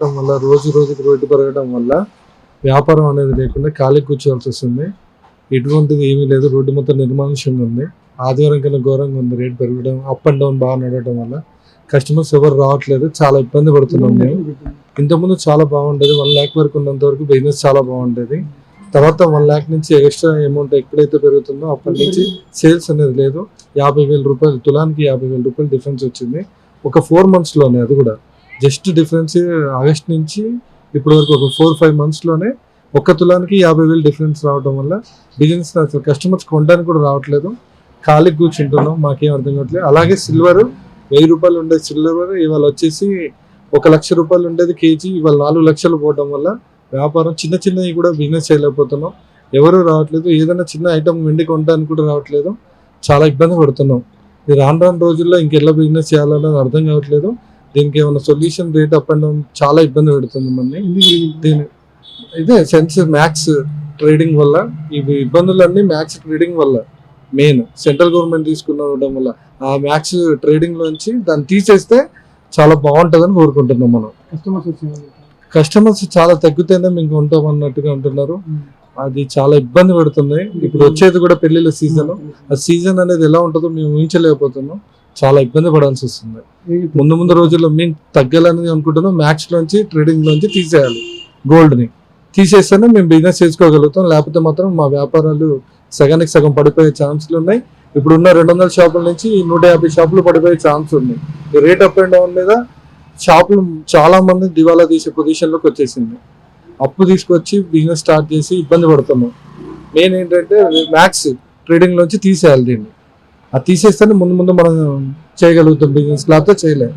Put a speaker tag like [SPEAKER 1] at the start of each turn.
[SPEAKER 1] పెరగడం వల్ల రోజు రోజుకి రేటు పెరగడం వల్ల వ్యాపారం అనేది లేకుండా ఖాళీ కూర్చోవాల్సి వస్తుంది. ఎటువంటిది ఏమీ లేదు రోడ్డు మొత్తం నిర్మానుష్యంగా ఉంది. ఆదివారం కన్నా ఘోరంగా ఉంది రేటు పెరగడం అప్ అండ్ డౌన్ బాగా నడవడం వల్ల. కస్టమర్స్ ఎవరు రావట్లేదు చాలా ఇబ్బంది పడుతున్నాం మేము. ఇంతకుముందు చాలా బాగుండేది వన్ ల్యాక్ వరకు ఉన్నంత వరకు బిజినెస్ చాలా బాగుండేది. తర్వాత వన్ ల్యాక్ నుంచి ఎక్స్ట్రా అమౌంట్ ఎక్కడైతే పెరుగుతుందో అప్పటి నుంచి సేల్స్ అనేది లేదు. యాభై వేల రూపాయలు తులానికి యాభై వేల రూపాయలు డిఫరెన్స్ వచ్చింది. ఒక ఫోర్ మంత్స్లోనే అది కూడా. జస్ట్ డిఫరెన్స్ ఆగస్ట్ నుంచి ఇప్పటి వరకు ఒక ఫోర్ ఫైవ్ మంత్స్లోనే ఒక్క తులానికి యాభై వేలు డిఫరెన్స్ రావడం వల్ల బిజినెస్ అసలు కస్టమర్స్ కొనడానికి కూడా రావట్లేదు. ఖాళీ కూర్చుంటున్నాం మాకేం అర్థం కావట్లేదు. అలాగే సిల్వర్ వెయ్యి రూపాయలు ఉండే సిల్వర్ ఇవాళ వచ్చేసి ఒక లక్ష రూపాయలు ఉండేది కేజీ ఇవాళ నాలుగు లక్షలు పోవడం వల్ల వ్యాపారం చిన్న చిన్నవి కూడా బిజినెస్ చేయలేకపోతున్నాం. ఎవరు రావట్లేదు ఏదైనా చిన్న ఐటమ్ వెండి కొనడానికి కూడా రావట్లేదు. చాలా ఇబ్బంది పడుతున్నాం. రాను రాను రోజుల్లో ఇంకెలా బిజినెస్ చేయాలన్నది అర్థం కావట్లేదు. దీనికి ఏమైనా solution rate up and down చాలా ఇబ్బంది పెడుతుంది మనని దీని ఇదే సెన్స్ మ్యాక్స్ ట్రేడింగ్ వల్ల ఇవి ఇబ్బందులన్నీ మ్యాక్స్ ట్రేడింగ్ వల్ల మెయిన్ సెంట్రల్ గవర్నమెంట్ తీసుకున్న వల్ల ఆ మ్యాక్స్ ట్రేడింగ్ లోంచి దాన్ని తీసేస్తే చాలా బాగుంటుందని కోరుకుంటున్నాం మనం.
[SPEAKER 2] కస్టమర్స్
[SPEAKER 1] చాలా తగ్గితేనే మేము ఉంటాం అన్నట్టుగా అంటున్నారు. అది చాలా ఇబ్బంది పెడుతుంది. ఇప్పుడు వచ్చేది కూడా పెళ్ళిళ్ళ సీజన్. ఆ సీజన్ అనేది ఎలా ఉంటుందో మేము ఊహించలేకపోతున్నాం. చాలా ఇబ్బంది పడాల్సి వస్తుంది. ముందు ముందు రోజుల్లో మేము తగ్గాలని అనుకుంటున్నాం. మ్యాక్స్ లోంచి ట్రేడింగ్ లోంచి తీసేయాలి. గోల్డ్ని తీసేస్తేనే మేము బిజినెస్ చేసుకోగలుగుతాం. లేకపోతే మాత్రం మా వ్యాపారాలు సగానికి సగం పడిపోయే ఛాన్సులు ఉన్నాయి. ఇప్పుడు ఉన్న రెండు వందల షాపుల నుంచి నూట యాభై షాపులు పడిపోయే ఛాన్స్ ఉన్నాయి. రేట్ అప్ అండ్ డౌన్ మీద షాపులు చాలా మంది దివాలా తీసే పొజిషన్లోకి వచ్చేసింది. అప్పు తీసుకొచ్చి బిజినెస్ స్టార్ట్ చేసి ఇబ్బంది పడుతున్నాం. మెయిన్ ఏంటంటే మ్యాక్స్ ట్రేడింగ్ నుంచి తీసేయాలి దీన్ని. అది తీసేస్తేనే ముందు ముందు మనం చేయగలుగుతాం బిజినెస్ లేకపోతే చేయలేము